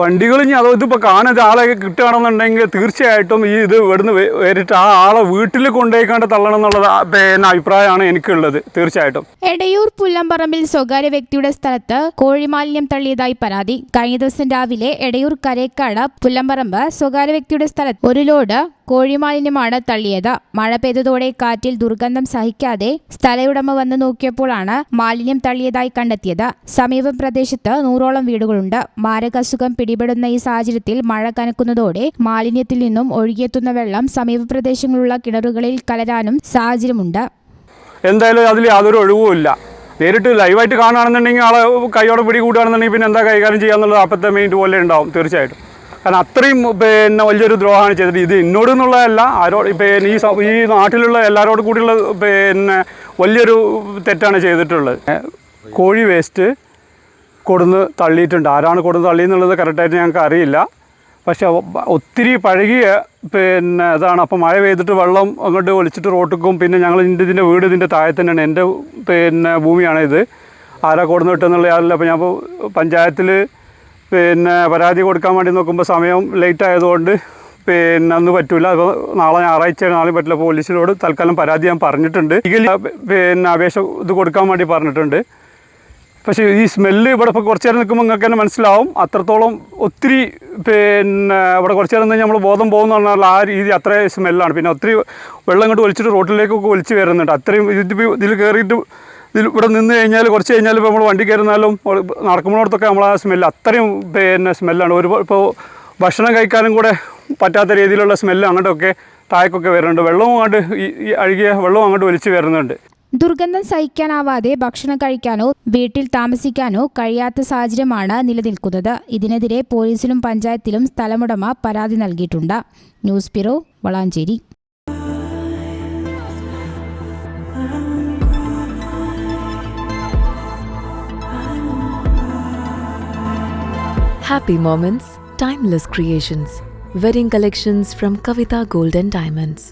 വണ്ടികൾ ഇനി അതോ ഇതിപ്പോൾ കാണാൻ ആളെ കിട്ടുകയാണെന്നുണ്ടെങ്കിൽ തീർച്ചയായിട്ടും ഈ ഇത് ഇവിടുന്ന് വേറിട്ട് ആ ആളെ വീട്ടിൽ കൊണ്ടുപോയിക്കാണ്ട് തള്ളണം എന്നുള്ളത് എന്റെ അഭിപ്രായമാണ് എനിക്കുള്ളത് തീർച്ചയായിട്ടും. എടയൂർ പുല്ലമ്പറമ്പിൽ സ്വകാര്യ വ്യക്തിയുടെ സ്ഥലത്ത് കോഴിമാലിന്യം തള്ളിയതായി പരാതി. കഴിഞ്ഞ ദിവസം രാവിലെ എടയൂർ കരേക്കാട് പുല്ലമ്പറമ്പ് സ്വകാര്യ വ്യക്തിയുടെ സ്ഥലത്ത് ഒരു ലോഡ് കോഴിമാലിന്യമാണ് തള്ളിയത്. മഴ പെയ്തതോടെ കാറ്റിൽ ദുർഗന്ധം സഹിക്കാതെ സ്ഥലയുടമ വന്ന് നോക്കിയപ്പോഴാണ് മാലിന്യം തള്ളിയതായി കണ്ടെത്തിയത്. സമീപ പ്രദേശത്ത് നൂറോളം വീടുകളുണ്ട്. മാരകസുഖം പിടിപെടുന്ന ഈ സാഹചര്യത്തിൽ മഴ കനക്കുന്നതോടെ മാലിന്യത്തിൽ നിന്നും ഒഴുകിയെത്തുന്ന വെള്ളം സമീപ പ്രദേശങ്ങളിലുള്ള കിണറുകളിൽ കലരാനും സാഹചര്യമുണ്ട്. എന്തായാലും അതിൽ യാതൊരു ഒഴിവുമില്ല നേരിട്ട് ലൈവായിട്ട് കാണുകയാണെന്നുണ്ടെങ്കിൽ ആളെ കൈയോടെ പിടി കൂടുകയാണെന്നുണ്ടെങ്കിൽ പിന്നെ എന്താ കൈകാര്യം ചെയ്യാന്നുള്ളത് അപ്പത്തെ മെയിൻ പോലെ ഉണ്ടാവും തീർച്ചയായിട്ടും. കാരണം അത്രയും പിന്നെ വലിയൊരു ദ്രോഹമാണ് ചെയ്തത്. ഇത് എന്നോട് എന്നുള്ളതല്ല ആരോട് പിന്നെ ഈ ഈ നാട്ടിലുള്ള എല്ലാവരോടും കൂടിയുള്ള പിന്നെ വലിയൊരു തെറ്റാണ് ചെയ്തിട്ടുള്ളത്. കോഴി വേസ്റ്റ് കൊടുന്ന് തള്ളിയിട്ടുണ്ട്. ആരാണ് കൊടുന്ന് തള്ളിയെന്നുള്ളത് കറക്റ്റായിട്ട് ഞങ്ങൾക്ക് അറിയില്ല. പക്ഷെ ഒത്തിരി പഴകിയ പിന്നെ ഇതാണ്. അപ്പോൾ മഴ പെയ്തിട്ട് വെള്ളം അങ്ങോട്ട് ഒലിച്ചിട്ട് റോട്ടിക്കും പിന്നെ ഞങ്ങൾ ഇതിന്റെ ഇതിന്റെ വീട് ഇതിന്റെ താഴെ തന്നെയാണ്. എന്റെ പിന്നെ ഭൂമിയാണ് ഇത്. ആരാ കൊടുന്ന് കിട്ടുന്നുള്ള ആളില്ല. അപ്പോൾ ഞാൻ പഞ്ചായത്തിൽ പിന്നെ പരാതി കൊടുക്കാൻ വേണ്ടി നോക്കുമ്പോൾ സമയം ലേറ്റ് ആയതുകൊണ്ട് പിന്നെ അന്ന് പറ്റില്ല അപ്പോൾ നാളെ ഞായറാഴ്ച നാളെ പറ്റില്ല. പോലീസിനോട് തൽക്കാലം പരാതി ഞാൻ പറഞ്ഞിട്ടുണ്ട്. പിന്നെ അപേക്ഷ ഇത് കൊടുക്കാൻ വേണ്ടി പറഞ്ഞിട്ടുണ്ട്. പക്ഷേ ഈ സ്മെല്ല് ഇവിടെ ഇപ്പോൾ കുറച്ച് നേരം നിൽക്കുമ്പോൾ നിങ്ങൾക്ക് തന്നെ മനസ്സിലാവും. അത്രത്തോളം ഒത്തിരി പിന്നെ ഇവിടെ കുറച്ച് നേരം നമ്മൾ ബോധം പോകുന്ന പറഞ്ഞാൽ ആ രീതി അത്ര സ്മെല്ലാണ്. പിന്നെ ഒത്തിരി വെള്ളം ഇങ്ങോട്ട് ഒലിച്ചിട്ട് റോട്ടിലേക്കൊക്കെ ഒലിച്ച് വരുന്നുണ്ട്. അത്രയും ഇതിപ്പോൾ ഇതിൽ കയറിയിട്ട് ഇതിൽ ഇവിടെ നിന്ന് കഴിഞ്ഞാൽ കുറച്ച് കഴിഞ്ഞാൽ ഇപ്പോൾ നമ്മൾ വണ്ടി കയറുന്നാലും നടക്കുമ്പോഴത്തൊക്കെ നമ്മൾ ആ സ്മെല്ല് അത്രയും പിന്നെ സ്മെല്ലാണ്. ഒരു ഇപ്പോൾ ഭക്ഷണം കഴിക്കാനും കൂടെ പറ്റാത്ത രീതിയിലുള്ള സ്മെല്ല് അങ്ങോട്ടൊക്കെ താഴേക്കൊക്കെ വരുന്നുണ്ട്. വെള്ളവും അങ്ങോട്ട് ഈ അഴുകിയ വെള്ളവും അങ്ങോട്ട് ഒലിച്ച് വരുന്നുണ്ട്. ദുർഗന്ധം സഹിക്കാനാവാതെ ഭക്ഷണം കഴിക്കാനോ വീട്ടിൽ താമസിക്കാനോ കഴിയാത്ത സാഹചര്യമാണ് നിലനിൽക്കുന്നത് ഇതിനെതിരെ പോലീസിലും പഞ്ചായത്തിലും സ്ഥലമുടമ പരാതി നൽകിയിട്ടുണ്ട് news bureau Valanchery Happy Moments, Timeless Creations. Wedding collections from Kavita Gold and Diamonds.